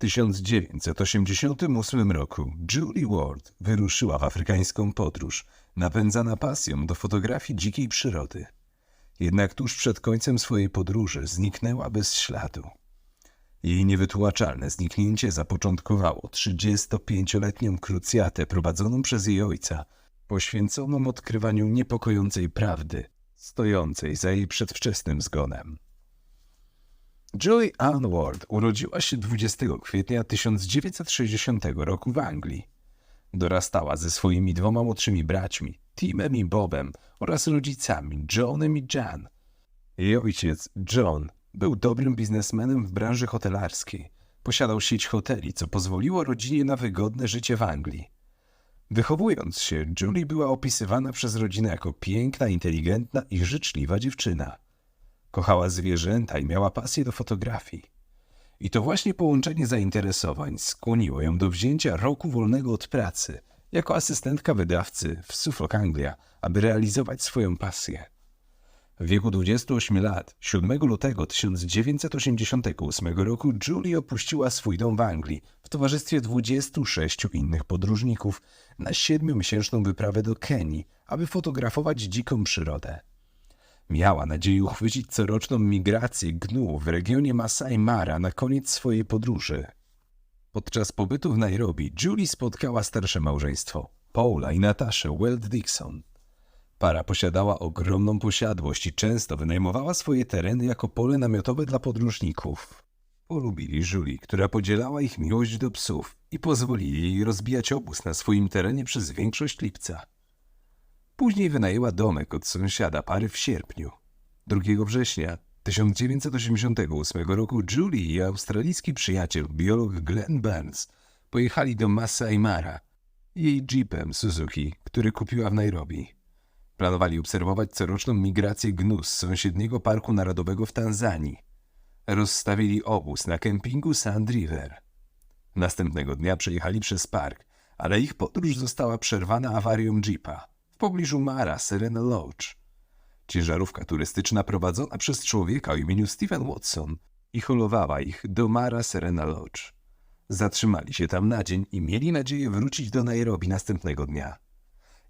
1988 roku Julie Ward wyruszyła w afrykańską podróż, napędzana pasją do fotografii dzikiej przyrody. Jednak tuż przed końcem swojej podróży zniknęła bez śladu. Jej niewytłumaczalne zniknięcie zapoczątkowało 35-letnią krucjatę prowadzoną przez jej ojca, poświęconą odkrywaniu niepokojącej prawdy, stojącej za jej przedwczesnym zgonem. Julie Ann Ward urodziła się 20 kwietnia 1960 roku w Anglii. Dorastała ze swoimi dwoma młodszymi braćmi, Timem i Bobem oraz rodzicami, Johnem i Jan. Jej ojciec, John, był dobrym biznesmenem w branży hotelarskiej. Posiadał sieć hoteli, co pozwoliło rodzinie na wygodne życie w Anglii. Wychowując się, Julie była opisywana przez rodzinę jako piękna, inteligentna i życzliwa dziewczyna. Kochała zwierzęta i miała pasję do fotografii. I to właśnie połączenie zainteresowań skłoniło ją do wzięcia roku wolnego od pracy jako asystentka wydawcy w Suffolk, Anglia, aby realizować swoją pasję. W wieku 28 lat, 7 lutego 1988 roku, Julie opuściła swój dom w Anglii w towarzystwie 26 innych podróżników na siedmiomiesięczną wyprawę do Kenii, aby fotografować dziką przyrodę. Miała nadzieję uchwycić coroczną migrację gnu w regionie Masai Mara na koniec swojej podróży. Podczas pobytu w Nairobi Julie spotkała starsze małżeństwo, Paula i Nataszę Weld Dixon. Para posiadała ogromną posiadłość i często wynajmowała swoje tereny jako pole namiotowe dla podróżników. Polubili Julie, która podzielała ich miłość do psów i pozwolili jej rozbijać obóz na swoim terenie przez większość lipca. Później wynajęła domek od sąsiada pary w sierpniu. 2 września 1988 roku Julie i australijski przyjaciel, biolog Glenn Burns, pojechali do Masai Mara jej jeepem Suzuki, który kupiła w Nairobi. Planowali obserwować coroczną migrację gnu z sąsiedniego parku narodowego w Tanzanii. Rozstawili obóz na kempingu Sand River. Następnego dnia przejechali przez park, ale ich podróż została przerwana awarią jeepa pobliżu Mara Serena Lodge. Ciężarówka turystyczna prowadzona przez człowieka o imieniu Steven Watson i holowała ich do Mara Serena Lodge. Zatrzymali się tam na dzień i mieli nadzieję wrócić do Nairobi następnego dnia.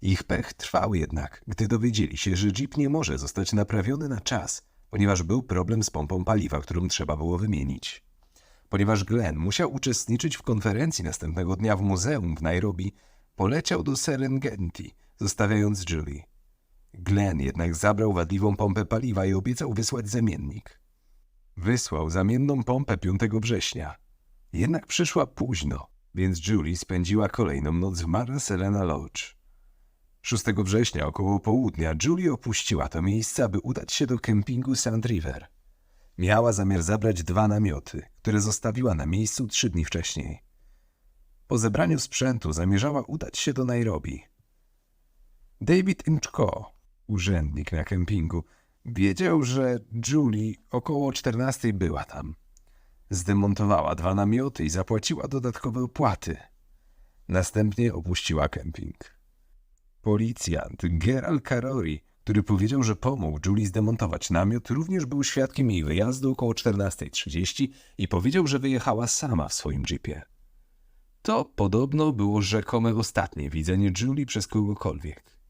Ich pech trwał jednak, gdy dowiedzieli się, że jeep nie może zostać naprawiony na czas, ponieważ był problem z pompą paliwa, którą trzeba było wymienić. Ponieważ Glenn musiał uczestniczyć w konferencji następnego dnia w muzeum w Nairobi, poleciał do Serengeti, zostawiając Julie. Glenn jednak zabrał wadliwą pompę paliwa i obiecał wysłać zamiennik. Wysłał zamienną pompę 5 września. Jednak przyszła późno, więc Julie spędziła kolejną noc w Mara Serena Lodge. 6 września około południa Julie opuściła to miejsce, aby udać się do kempingu Sand River. Miała zamiar zabrać dwa namioty, które zostawiła na miejscu trzy dni wcześniej. Po zebraniu sprzętu zamierzała udać się do Nairobi. David Inchko, urzędnik na kempingu, wiedział, że Julie około 14 była tam. Zdemontowała dwa namioty i zapłaciła dodatkowe opłaty. Następnie opuściła kemping. Policjant Gerald Karori, który powiedział, że pomógł Julie zdemontować namiot, również był świadkiem jej wyjazdu około 14.30 i powiedział, że wyjechała sama w swoim jeepie. To podobno było rzekome ostatnie widzenie Julie przez kogokolwiek.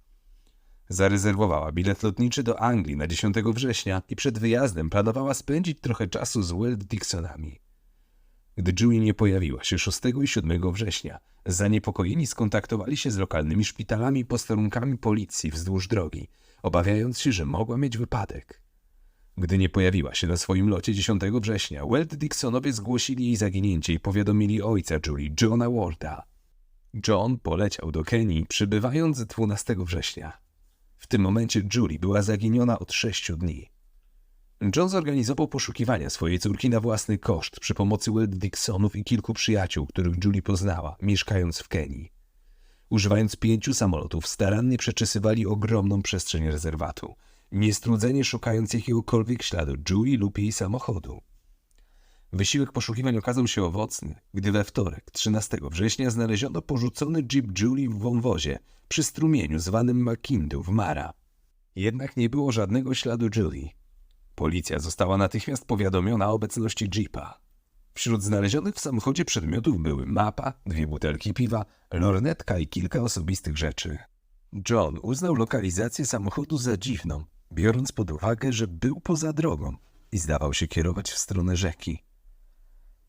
Zarezerwowała bilet lotniczy do Anglii na 10 września i przed wyjazdem planowała spędzić trochę czasu z Weld Dixonami. Gdy Julie nie pojawiła się 6 i 7 września, zaniepokojeni skontaktowali się z lokalnymi szpitalami i posterunkami policji wzdłuż drogi, obawiając się, że mogła mieć wypadek. Gdy nie pojawiła się na swoim locie 10 września, Weld Dixonowie zgłosili jej zaginięcie i powiadomili ojca Julie, Johna Warda. John poleciał do Kenii, przybywając 12 września. W tym momencie Julie była zaginiona od sześciu dni. John zorganizował poszukiwania swojej córki na własny koszt przy pomocy Weld Dixonów i kilku przyjaciół, których Julie poznała, mieszkając w Kenii. Używając pięciu samolotów, starannie przeczesywali ogromną przestrzeń rezerwatu, niestrudzenie szukając jakiegokolwiek śladu Julie lub jej samochodu. Wysiłek poszukiwań okazał się owocny, gdy we wtorek, 13 września, znaleziono porzucony jeep Julie w wąwozie przy strumieniu zwanym Makindu w Mara. Jednak nie było żadnego śladu Julie. Policja została natychmiast powiadomiona o obecności jeepa. Wśród znalezionych w samochodzie przedmiotów były mapa, dwie butelki piwa, lornetka i kilka osobistych rzeczy. John uznał lokalizację samochodu za dziwną, biorąc pod uwagę, że był poza drogą i zdawał się kierować w stronę rzeki.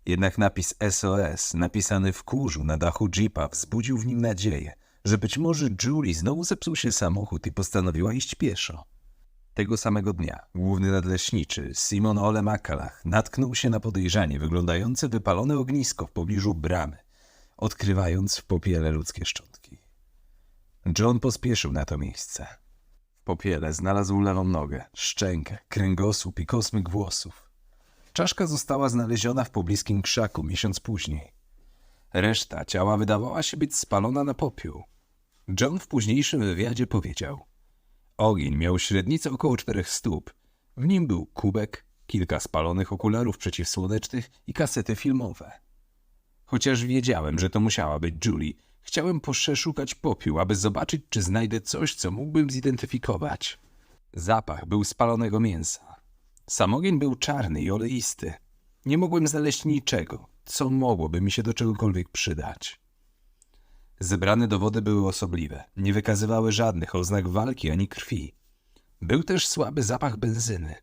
Jednak napis SOS, napisany w kurzu na dachu jeepa, wzbudził w nim nadzieję, że być może Julie znowu zepsuł się samochód i postanowiła iść pieszo. Tego samego dnia główny nadleśniczy Simon Ole Makalach natknął się na podejrzanie wyglądające wypalone ognisko w pobliżu bramy, odkrywając w popiele ludzkie szczątki. John pospieszył na to miejsce. W popiele znalazł lewą nogę, szczękę, kręgosłup i kosmyk włosów. Czaszka została znaleziona w pobliskim krzaku miesiąc później. Reszta ciała wydawała się być spalona na popiół. John w późniejszym wywiadzie powiedział: Ogień miał średnicę około czterech stóp. W nim był kubek, kilka spalonych okularów przeciwsłonecznych i kasety filmowe. Chociaż wiedziałem, że to musiała być Julie, chciałem poszukać popiół, aby zobaczyć, czy znajdę coś, co mógłbym zidentyfikować. Zapach był spalonego mięsa. Sam ogień był czarny i oleisty. Nie mogłem znaleźć niczego, co mogłoby mi się do czegokolwiek przydać. Zebrane dowody były osobliwe, nie wykazywały żadnych oznak walki ani krwi. Był też słaby zapach benzyny.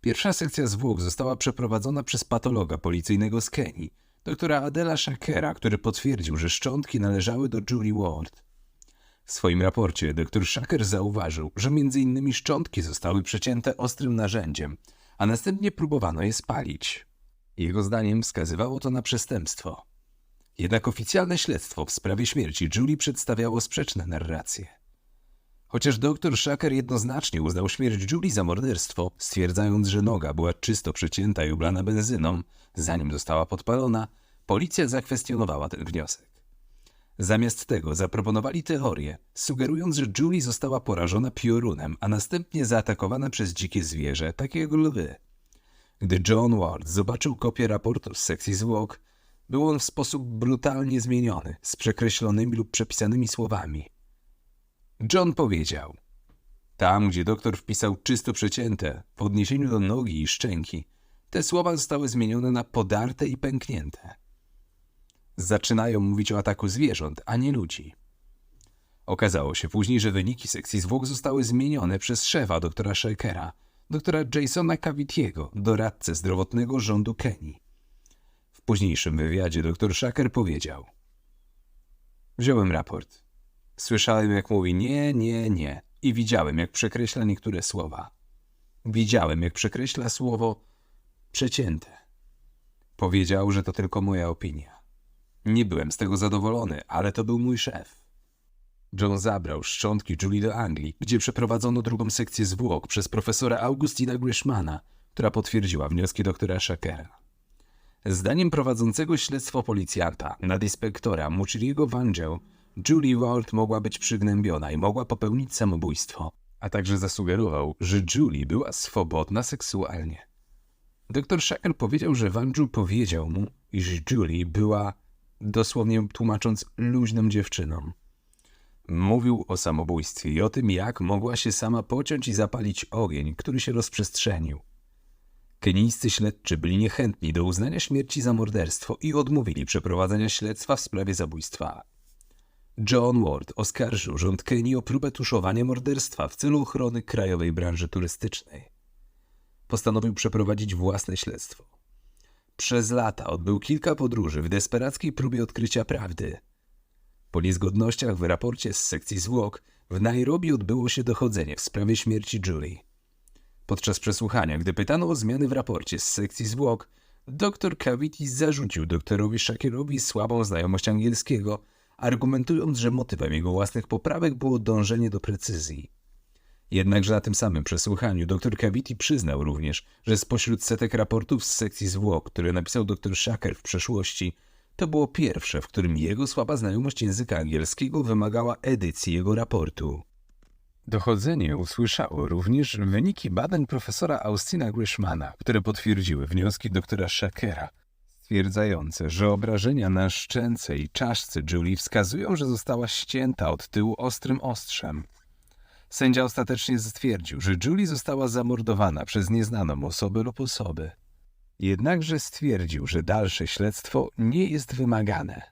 Pierwsza sekcja zwłok została przeprowadzona przez patologa policyjnego z Kenii, doktora Adela Shakera, który potwierdził, że szczątki należały do Julie Ward. W swoim raporcie dr Shaker zauważył, że innymi szczątki zostały przecięte ostrym narzędziem, a następnie próbowano je spalić. Jego zdaniem wskazywało to na przestępstwo. Jednak oficjalne śledztwo w sprawie śmierci Julie przedstawiało sprzeczne narracje. Chociaż dr Shaker jednoznacznie uznał śmierć Julie za morderstwo, stwierdzając, że noga była czysto przecięta i ublana benzyną, zanim została podpalona, policja zakwestionowała ten wniosek. Zamiast tego zaproponowali teorię, sugerując, że Julie została porażona piorunem, a następnie zaatakowana przez dzikie zwierzę, takie jak lwy. Gdy John Ward zobaczył kopię raportu z sekcji zwłok, był on w sposób brutalnie zmieniony, z przekreślonymi lub przepisanymi słowami. John powiedział: Tam, gdzie doktor wpisał czysto przecięte, w odniesieniu do nogi i szczęki, te słowa zostały zmienione na podarte i pęknięte. Zaczynają mówić o ataku zwierząt, a nie ludzi. Okazało się później, że wyniki sekcji zwłok zostały zmienione przez szefa doktora Shakera, doktora Jasona Cavitiego, doradcę zdrowotnego rządu Kenii. W późniejszym wywiadzie dr Shaker powiedział: Wziąłem raport. Słyszałem, jak mówi nie, nie, nie i widziałem, jak przekreśla niektóre słowa. Widziałem, jak przekreśla słowo przecięte. Powiedział, że to tylko moja opinia. Nie byłem z tego zadowolony, ale to był mój szef. John zabrał szczątki Julie do Anglii, gdzie przeprowadzono drugą sekcję zwłok przez profesora Augustina Grishmana, która potwierdziła wnioski doktora Shakera. Zdaniem prowadzącego śledztwo policjanta, nadinspektora Muchiriego Vangeł, Julie Ward mogła być przygnębiona i mogła popełnić samobójstwo, a także zasugerował, że Julie była swobodna seksualnie. Doktor Shaker powiedział, że Vangeł powiedział mu, iż Julie była, dosłownie tłumacząc, luźną dziewczyną. Mówił o samobójstwie i o tym, jak mogła się sama pociąć i zapalić ogień, który się rozprzestrzenił. Kenijscy śledczy byli niechętni do uznania śmierci za morderstwo i odmówili przeprowadzenia śledztwa w sprawie zabójstwa. John Ward oskarżył rząd Kenii o próbę tuszowania morderstwa w celu ochrony krajowej branży turystycznej. Postanowił przeprowadzić własne śledztwo. Przez lata odbył kilka podróży w desperackiej próbie odkrycia prawdy. Po niezgodnościach w raporcie z sekcji zwłok w Nairobi odbyło się dochodzenie w sprawie śmierci Julie. Podczas przesłuchania, gdy pytano o zmiany w raporcie z sekcji zwłok, dr Cavity zarzucił doktorowi Shakirowi słabą znajomość angielskiego, argumentując, że motywem jego własnych poprawek było dążenie do precyzji. Jednakże na tym samym przesłuchaniu dr Cavity przyznał również, że spośród setek raportów z sekcji zwłok, które napisał dr Shaker w przeszłości, to było pierwsze, w którym jego słaba znajomość języka angielskiego wymagała edycji jego raportu. Dochodzenie usłyszało również wyniki badań profesora Austina Grishmana, które potwierdziły wnioski doktora Shakera, stwierdzające, że obrażenia na szczęce i czaszce Julie wskazują, że została ścięta od tyłu ostrym ostrzem. Sędzia ostatecznie stwierdził, że Julie została zamordowana przez nieznaną osobę lub osoby. Jednakże stwierdził, że dalsze śledztwo nie jest wymagane.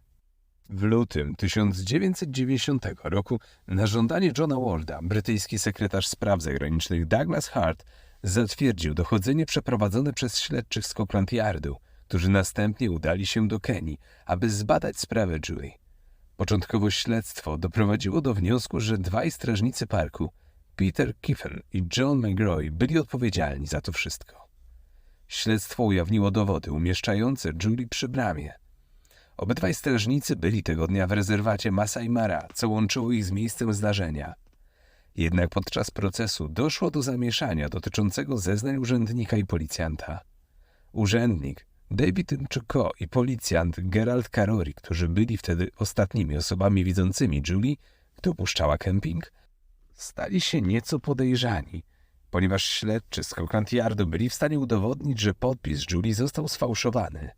W lutym 1990 roku na żądanie Johna Warda brytyjski sekretarz spraw zagranicznych Douglas Hart zatwierdził dochodzenie przeprowadzone przez śledczych Scotland Yardu, którzy następnie udali się do Kenii, aby zbadać sprawę Julie. Początkowo śledztwo doprowadziło do wniosku, że dwaj strażnicy parku, Peter Kiffen i John McGroy, byli odpowiedzialni za to wszystko. Śledztwo ujawniło dowody umieszczające Julie przy bramie. Obydwaj strażnicy byli tego dnia w rezerwacie Masai Mara, co łączyło ich z miejscem zdarzenia. Jednak podczas procesu doszło do zamieszania dotyczącego zeznań urzędnika i policjanta. Urzędnik David Nchuko i policjant Gerald Karori, którzy byli wtedy ostatnimi osobami widzącymi Julie, gdy opuszczała kemping, stali się nieco podejrzani, ponieważ śledczy z Scotland Yardu byli w stanie udowodnić, że podpis Julie został sfałszowany.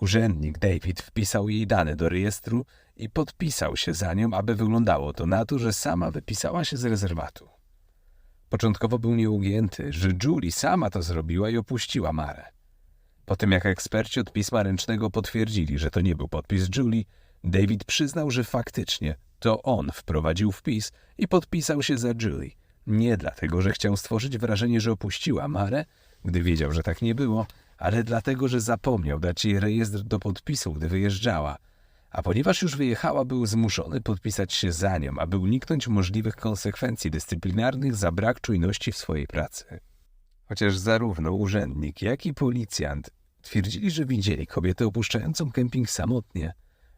Urzędnik David wpisał jej dane do rejestru i podpisał się za nią, aby wyglądało to na to, że sama wypisała się z rezerwatu. Początkowo był nieugięty, że Julie sama to zrobiła i opuściła Marę. Po tym jak eksperci od pisma ręcznego potwierdzili, że to nie był podpis Julie, David przyznał, że faktycznie to on wprowadził wpis i podpisał się za Julie. Nie dlatego, że chciał stworzyć wrażenie, że opuściła Marę, gdy wiedział, że tak nie było, ale dlatego, że zapomniał dać jej rejestr do podpisu, gdy wyjeżdżała. A ponieważ już wyjechała, był zmuszony podpisać się za nią, aby uniknąć możliwych konsekwencji dyscyplinarnych za brak czujności w swojej pracy. Chociaż zarówno urzędnik, jak i policjant twierdzili, że widzieli kobietę opuszczającą kemping samotnie.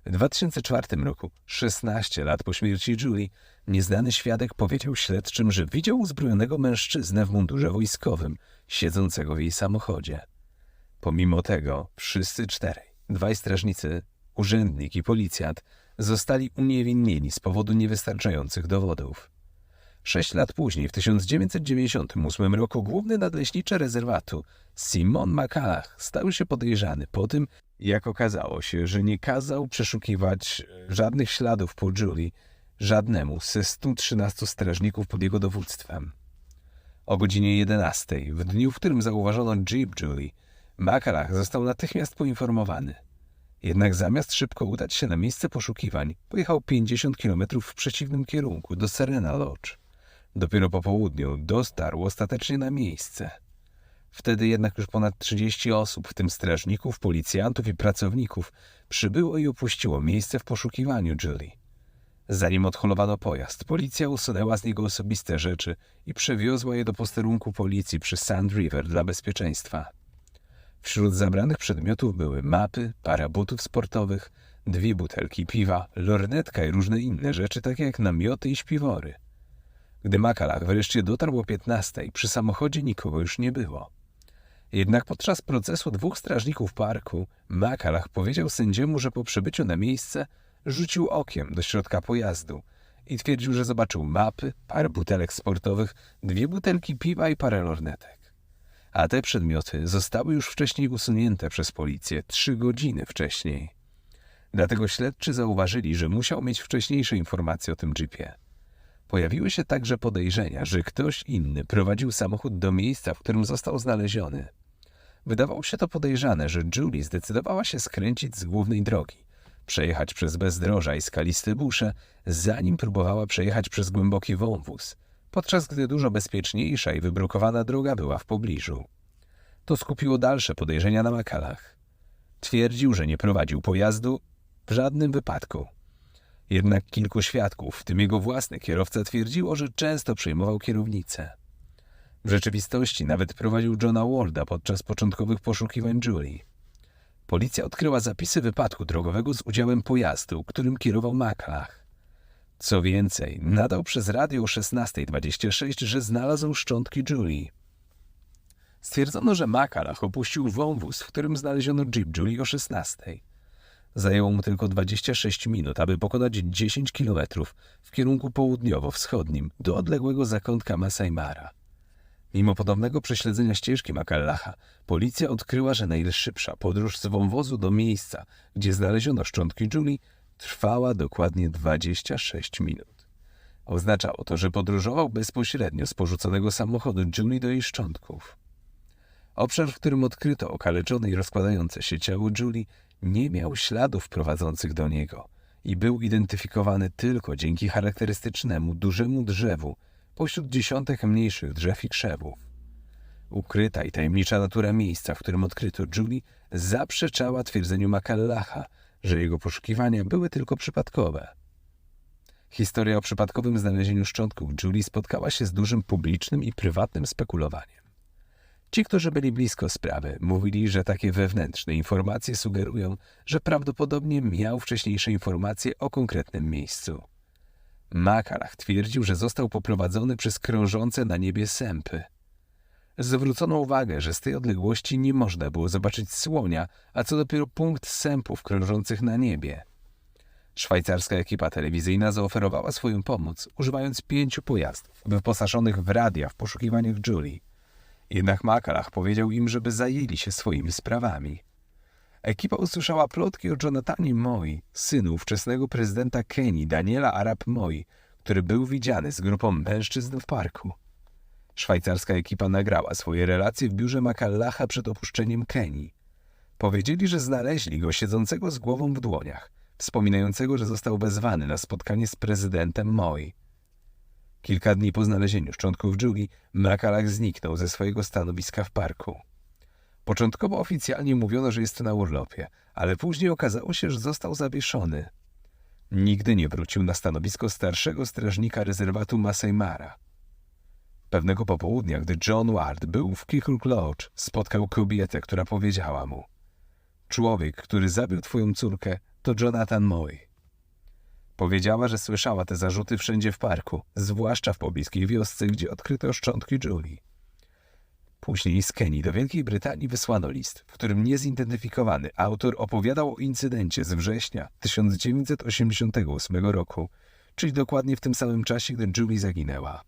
W 2004 roku, 16 lat po śmierci Julie, nieznany świadek powiedział śledczym, że widział uzbrojonego mężczyznę w mundurze wojskowym, siedzącego w jej samochodzie. Pomimo tego wszyscy czterej, dwaj strażnicy, urzędnik i policjant, zostali uniewinnieni z powodu niewystarczających dowodów. Sześć lat później, w 1998 roku, główny nadleśniczy rezerwatu, Simon McCallach, stał się podejrzany po tym, jak okazało się, że nie kazał przeszukiwać żadnych śladów po Julie żadnemu ze 113 strażników pod jego dowództwem. O godzinie 11, w dniu, w którym zauważono Jeep Julie, McCallach został natychmiast poinformowany. Jednak zamiast szybko udać się na miejsce poszukiwań, pojechał 50 km w przeciwnym kierunku, do Serena Lodge. Dopiero po południu dotarł ostatecznie na miejsce. Wtedy jednak już ponad 30 osób, w tym strażników, policjantów i pracowników, przybyło i opuściło miejsce w poszukiwaniu Julie. Zanim odholowano pojazd, policja usunęła z niego osobiste rzeczy i przewiozła je do posterunku policji przy Sand River dla bezpieczeństwa. Wśród zabranych przedmiotów były mapy, para butów sportowych, dwie butelki piwa, lornetka i różne inne rzeczy, takie jak namioty i śpiwory. Gdy Makalach wreszcie dotarł o 15, przy samochodzie nikogo już nie było. Jednak podczas procesu dwóch strażników parku Makalach powiedział sędziemu, że po przybyciu na miejsce rzucił okiem do środka pojazdu i twierdził, że zobaczył mapy, parę butelek sportowych, dwie butelki piwa i parę lornetek. A te przedmioty zostały już wcześniej usunięte przez policję, trzy godziny wcześniej. Dlatego śledczy zauważyli, że musiał mieć wcześniejsze informacje o tym jeepie. Pojawiły się także podejrzenia, że ktoś inny prowadził samochód do miejsca, w którym został znaleziony. Wydawało się to podejrzane, że Julie zdecydowała się skręcić z głównej drogi, przejechać przez bezdroża i skaliste busze, zanim próbowała przejechać przez głęboki wąwóz, podczas gdy dużo bezpieczniejsza i wybrukowana droga była w pobliżu. To skupiło dalsze podejrzenia na Makalach. Twierdził, że nie prowadził pojazdu w żadnym wypadku. Jednak kilku świadków, w tym jego własny kierowca, twierdziło, że często przejmował kierownicę. W rzeczywistości nawet prowadził Johna Warda podczas początkowych poszukiwań Julie. Policja odkryła zapisy wypadku drogowego z udziałem pojazdu, którym kierował Makalach. Co więcej, nadał przez radio o 16.26, że znalazł szczątki Julie. Stwierdzono, że Makalach opuścił wąwóz, w którym znaleziono Jeep Julie o 16.00. Zajęło mu tylko 26 minut, aby pokonać 10 kilometrów w kierunku południowo-wschodnim do odległego zakątka Masai Mara. Mimo podobnego prześledzenia ścieżki Makallacha, policja odkryła, że najszybsza podróż z wąwozu do miejsca, gdzie znaleziono szczątki Julie, trwała dokładnie 26 minut. Oznaczało to, że podróżował bezpośrednio z porzuconego samochodu Julie do jej szczątków. Obszar, w którym odkryto okaleczone i rozkładające się ciało Julie, nie miał śladów prowadzących do niego i był identyfikowany tylko dzięki charakterystycznemu dużemu drzewu pośród dziesiątek mniejszych drzew i krzewów. Ukryta i tajemnicza natura miejsca, w którym odkryto Julie, zaprzeczała twierdzeniu Makallacha, że jego poszukiwania były tylko przypadkowe. Historia o przypadkowym znalezieniu szczątków Julie spotkała się z dużym publicznym i prywatnym spekulowaniem. Ci, którzy byli blisko sprawy, mówili, że takie wewnętrzne informacje sugerują, że prawdopodobnie miał wcześniejsze informacje o konkretnym miejscu. Makalach twierdził, że został poprowadzony przez krążące na niebie sępy. Zwrócono uwagę, że z tej odległości nie można było zobaczyć słonia, a co dopiero punkt sępów krążących na niebie. Szwajcarska ekipa telewizyjna zaoferowała swoją pomoc, używając pięciu pojazdów wyposażonych w radia w poszukiwaniach Julie. Jednak Makalach powiedział im, żeby zajęli się swoimi sprawami. Ekipa usłyszała plotki o Jonathanie Moi, synu ówczesnego prezydenta Kenii, Daniela Arab Moi, który był widziany z grupą mężczyzn w parku. Szwajcarska ekipa nagrała swoje relacje w biurze Makallacha przed opuszczeniem Kenii. Powiedzieli, że znaleźli go siedzącego z głową w dłoniach, wspominającego, że został wezwany na spotkanie z prezydentem Moi. Kilka dni po znalezieniu szczątków Julie, Makalach zniknął ze swojego stanowiska w parku. Początkowo oficjalnie mówiono, że jest na urlopie, ale później okazało się, że został zawieszony. Nigdy nie wrócił na stanowisko starszego strażnika rezerwatu Masai Mara. Pewnego popołudnia, gdy John Ward był w Kikuk Lodge, spotkał kobietę, która powiedziała mu Człowiek, który zabił twoją córkę, to Jonathan Moy. Powiedziała, że słyszała te zarzuty wszędzie w parku, zwłaszcza w pobliskiej wiosce, gdzie odkryto szczątki Julie. Później z Kenii do Wielkiej Brytanii wysłano list, w którym niezidentyfikowany autor opowiadał o incydencie z września 1988 roku, czyli dokładnie w tym samym czasie, gdy Julie zaginęła.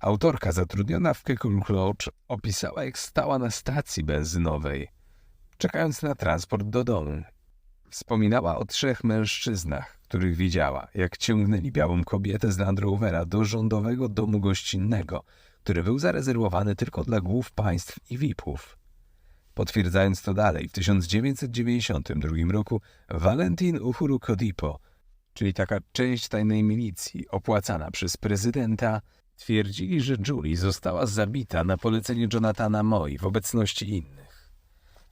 Autorka zatrudniona w Kekul Lodge opisała, jak stała na stacji benzynowej, czekając na transport do domu. Wspominała o trzech mężczyznach, których widziała, jak ciągnęli białą kobietę z Land Rovera do rządowego domu gościnnego, który był zarezerwowany tylko dla głów państw i VIP-ów. Potwierdzając to dalej, w 1992 roku Valentin Uhuru Kodipo, czyli taka część tajnej milicji opłacana przez prezydenta, twierdzili, że Julie została zabita na polecenie Jonathana Moi w obecności innych.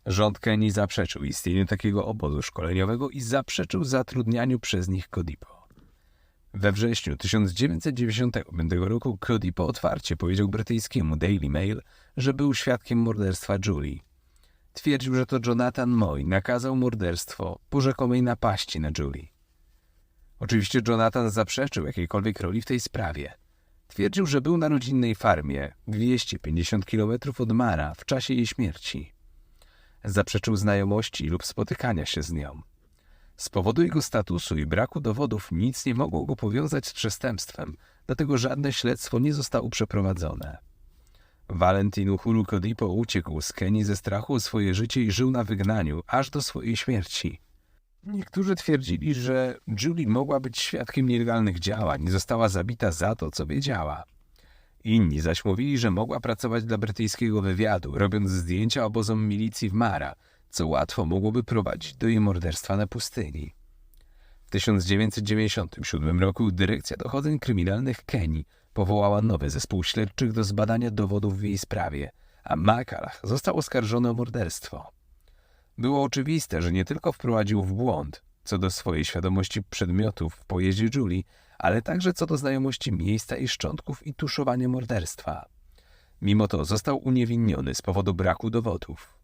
Rząd Kenii zaprzeczył istnieniu takiego obozu szkoleniowego i zaprzeczył zatrudnianiu przez nich Kodipo. We wrześniu 1995 roku Kodipo otwarcie powiedział brytyjskiemu Daily Mail, że był świadkiem morderstwa Julie. Twierdził, że to Jonathan Moy nakazał morderstwo po rzekomej napaści na Julie. Oczywiście Jonathan zaprzeczył jakiejkolwiek roli w tej sprawie. Twierdził, że był na rodzinnej farmie 250 km od Mara w czasie jej śmierci. Zaprzeczył znajomości lub spotykania się z nią. Z powodu jego statusu i braku dowodów nic nie mogło go powiązać z przestępstwem, dlatego żadne śledztwo nie zostało przeprowadzone. Valentin Uhuru Kodipo uciekł z Kenii ze strachu o swoje życie i żył na wygnaniu, aż do swojej śmierci. Niektórzy twierdzili, że Julie mogła być świadkiem nielegalnych działań i została zabita za to, co wiedziała. Inni zaś mówili, że mogła pracować dla brytyjskiego wywiadu, robiąc zdjęcia obozom milicji w Mara, co łatwo mogłoby prowadzić do jej morderstwa na pustyni. W 1997 roku Dyrekcja Dochodzeń Kryminalnych Kenii powołała nowy zespół śledczych do zbadania dowodów w jej sprawie, a Makalach został oskarżony o morderstwo. Było oczywiste, że nie tylko wprowadził w błąd co do swojej świadomości przedmiotów w pojeździe Julie, ale także co do znajomości miejsca i szczątków i tuszowania morderstwa. Mimo to został uniewinniony z powodu braku dowodów.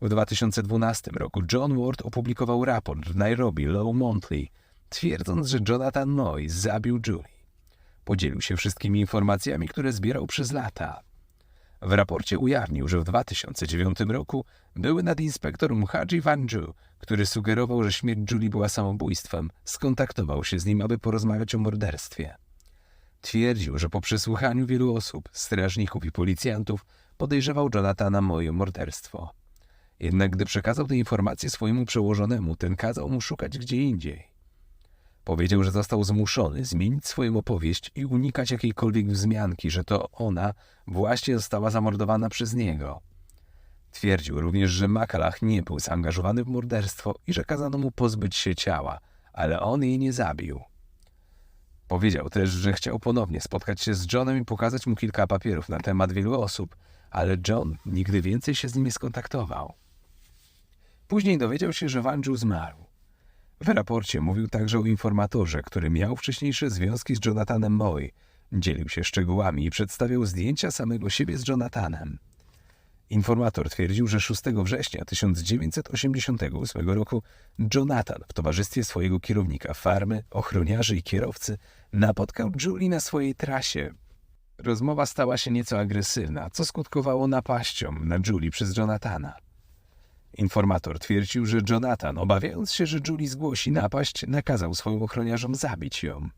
W 2012 roku John Ward opublikował raport w Nairobi Law Monthly, twierdząc, że Jonathan Moy zabił Julie. Podzielił się wszystkimi informacjami, które zbierał przez lata. W raporcie ujawnił, że w 2009 roku były nadinspektor Mhaji Vanju, który sugerował, że śmierć Julie była samobójstwem, skontaktował się z nim, aby porozmawiać o morderstwie. Twierdził, że po przesłuchaniu wielu osób, strażników i policjantów, podejrzewał Jonathana Moy o morderstwo. Jednak gdy przekazał te informacje swojemu przełożonemu, ten kazał mu szukać gdzie indziej. Powiedział, że został zmuszony zmienić swoją opowieść i unikać jakiejkolwiek wzmianki, że to ona właśnie została zamordowana przez niego. Twierdził również, że Makalach nie był zaangażowany w morderstwo i że kazano mu pozbyć się ciała, ale on jej nie zabił. Powiedział też, że chciał ponownie spotkać się z Johnem i pokazać mu kilka papierów na temat wielu osób, ale John nigdy więcej się z nim nie skontaktował. Później dowiedział się, że Wanju zmarł. W raporcie mówił także o informatorze, który miał wcześniejsze związki z Jonathanem Moy. Dzielił się szczegółami i przedstawiał zdjęcia samego siebie z Jonathanem. Informator twierdził, że 6 września 1988 roku Jonathan w towarzystwie swojego kierownika farmy, ochroniarzy i kierowcy napotkał Julie na swojej trasie. Rozmowa stała się nieco agresywna, co skutkowało napaścią na Julie przez Jonathana. Informator twierdził, że Jonathan, obawiając się, że Julie zgłosi napaść, nakazał swoim ochroniarzom zabić ją.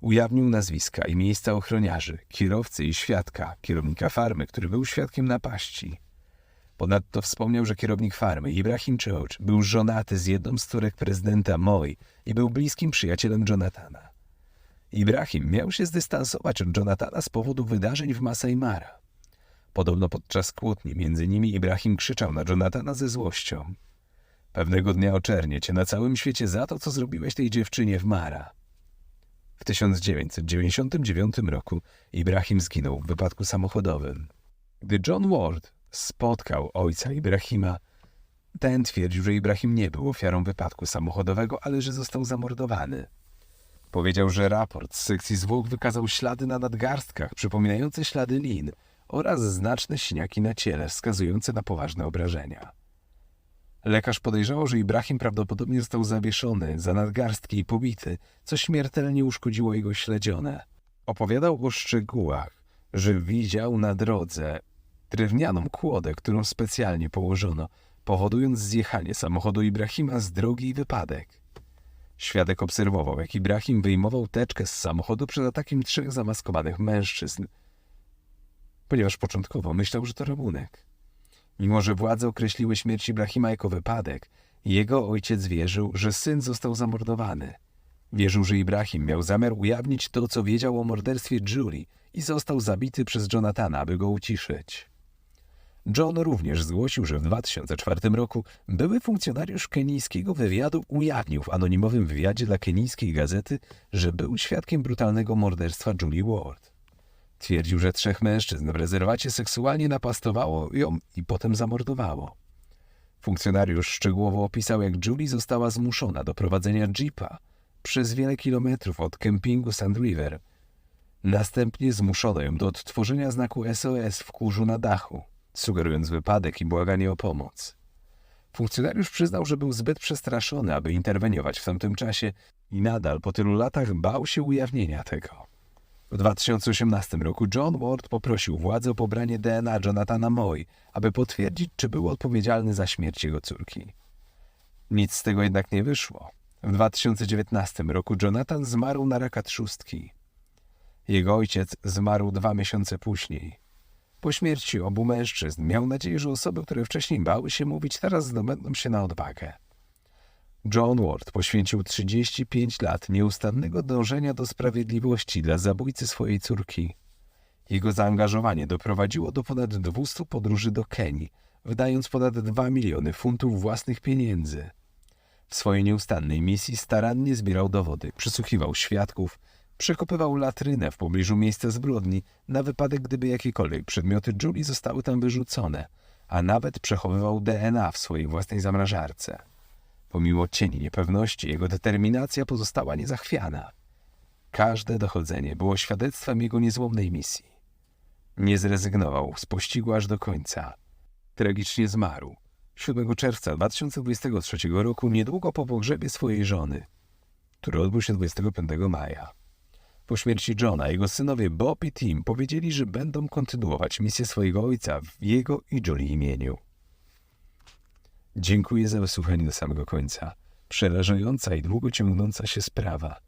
Ujawnił nazwiska i miejsca ochroniarzy, kierowcy i świadka, kierownika farmy, który był świadkiem napaści. Ponadto wspomniał, że kierownik farmy, Ibrahim George, był żonaty z jedną z córek prezydenta Moi i był bliskim przyjacielem Jonathana. Ibrahim miał się zdystansować od Jonathana z powodu wydarzeń w Masai Mara. Podobno podczas kłótni między nimi Ibrahim krzyczał na Jonathana ze złością. Pewnego dnia oczernię cię na całym świecie za to, co zrobiłeś tej dziewczynie w Mara. W 1999 roku Ibrahim zginął w wypadku samochodowym. Gdy John Ward spotkał ojca Ibrahima, ten twierdził, że Ibrahim nie był ofiarą wypadku samochodowego, ale że został zamordowany. Powiedział, że raport z sekcji zwłok wykazał ślady na nadgarstkach przypominające ślady lin oraz znaczne siniaki na ciele wskazujące na poważne obrażenia. Lekarz podejrzewał, że Ibrahim prawdopodobnie został zawieszony za nadgarstki i pobity, co śmiertelnie uszkodziło jego śledzione. Opowiadał o szczegółach, że widział na drodze drewnianą kłodę, którą specjalnie położono, powodując zjechanie samochodu Ibrahima z drogi i wypadek. Świadek obserwował, jak Ibrahim wyjmował teczkę z samochodu przed atakiem trzech zamaskowanych mężczyzn, ponieważ początkowo myślał, że to rabunek. Mimo, że władze określiły śmierć Ibrahima jako wypadek, jego ojciec wierzył, że syn został zamordowany. Wierzył, że Ibrahim miał zamiar ujawnić to, co wiedział o morderstwie Julie i został zabity przez Jonathana, aby go uciszyć. John również zgłosił, że w 2004 roku były funkcjonariusz kenijskiego wywiadu ujawnił w anonimowym wywiadzie dla kenijskiej gazety, że był świadkiem brutalnego morderstwa Julie Ward. Twierdził, że trzech mężczyzn w rezerwacie seksualnie napastowało ją i potem zamordowało. Funkcjonariusz szczegółowo opisał, jak Julie została zmuszona do prowadzenia jeepa przez wiele kilometrów od kempingu Sand River. Następnie zmuszono ją do odtworzenia znaku SOS w kurzu na dachu, sugerując wypadek i błaganie o pomoc. Funkcjonariusz przyznał, że był zbyt przestraszony, aby interweniować w tamtym czasie i nadal po tylu latach bał się ujawnienia tego. W 2018 roku John Ward poprosił władze o pobranie DNA Jonathana Moy, aby potwierdzić, czy był odpowiedzialny za śmierć jego córki. Nic z tego jednak nie wyszło. W 2019 roku Jonathan zmarł na raka trzustki. Jego ojciec zmarł dwa miesiące później. Po śmierci obu mężczyzn miał nadzieję, że osoby, które wcześniej bały się mówić, teraz zdobędą się na odwagę. John Ward poświęcił 35 lat nieustannego dążenia do sprawiedliwości dla zabójcy swojej córki. Jego zaangażowanie doprowadziło do ponad 200 podróży do Kenii, wydając ponad 2 miliony funtów własnych pieniędzy. W swojej nieustannej misji starannie zbierał dowody, przesłuchiwał świadków, przekopywał latrynę w pobliżu miejsca zbrodni na wypadek, gdyby jakiekolwiek przedmioty Julie zostały tam wyrzucone, a nawet przechowywał DNA w swojej własnej zamrażarce. Pomimo cieni niepewności, jego determinacja pozostała niezachwiana. Każde dochodzenie było świadectwem jego niezłomnej misji. Nie zrezygnował z pościgu aż do końca. Tragicznie zmarł. 7 czerwca 2023 roku, niedługo po pogrzebie swojej żony, który odbył się 25 maja. Po śmierci Johna jego synowie Bob i Tim powiedzieli, że będą kontynuować misję swojego ojca w jego i Jolie imieniu. Dziękuję za wysłuchanie do samego końca. Przerażająca i długo ciągnąca się sprawa.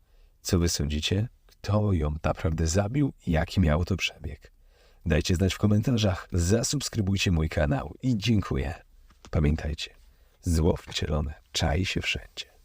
Co wy sądzicie? Kto ją naprawdę zabił jaki miał to przebieg? Dajcie znać w komentarzach, zasubskrybujcie mój kanał i dziękuję. Pamiętajcie, zło wcielone czai się wszędzie.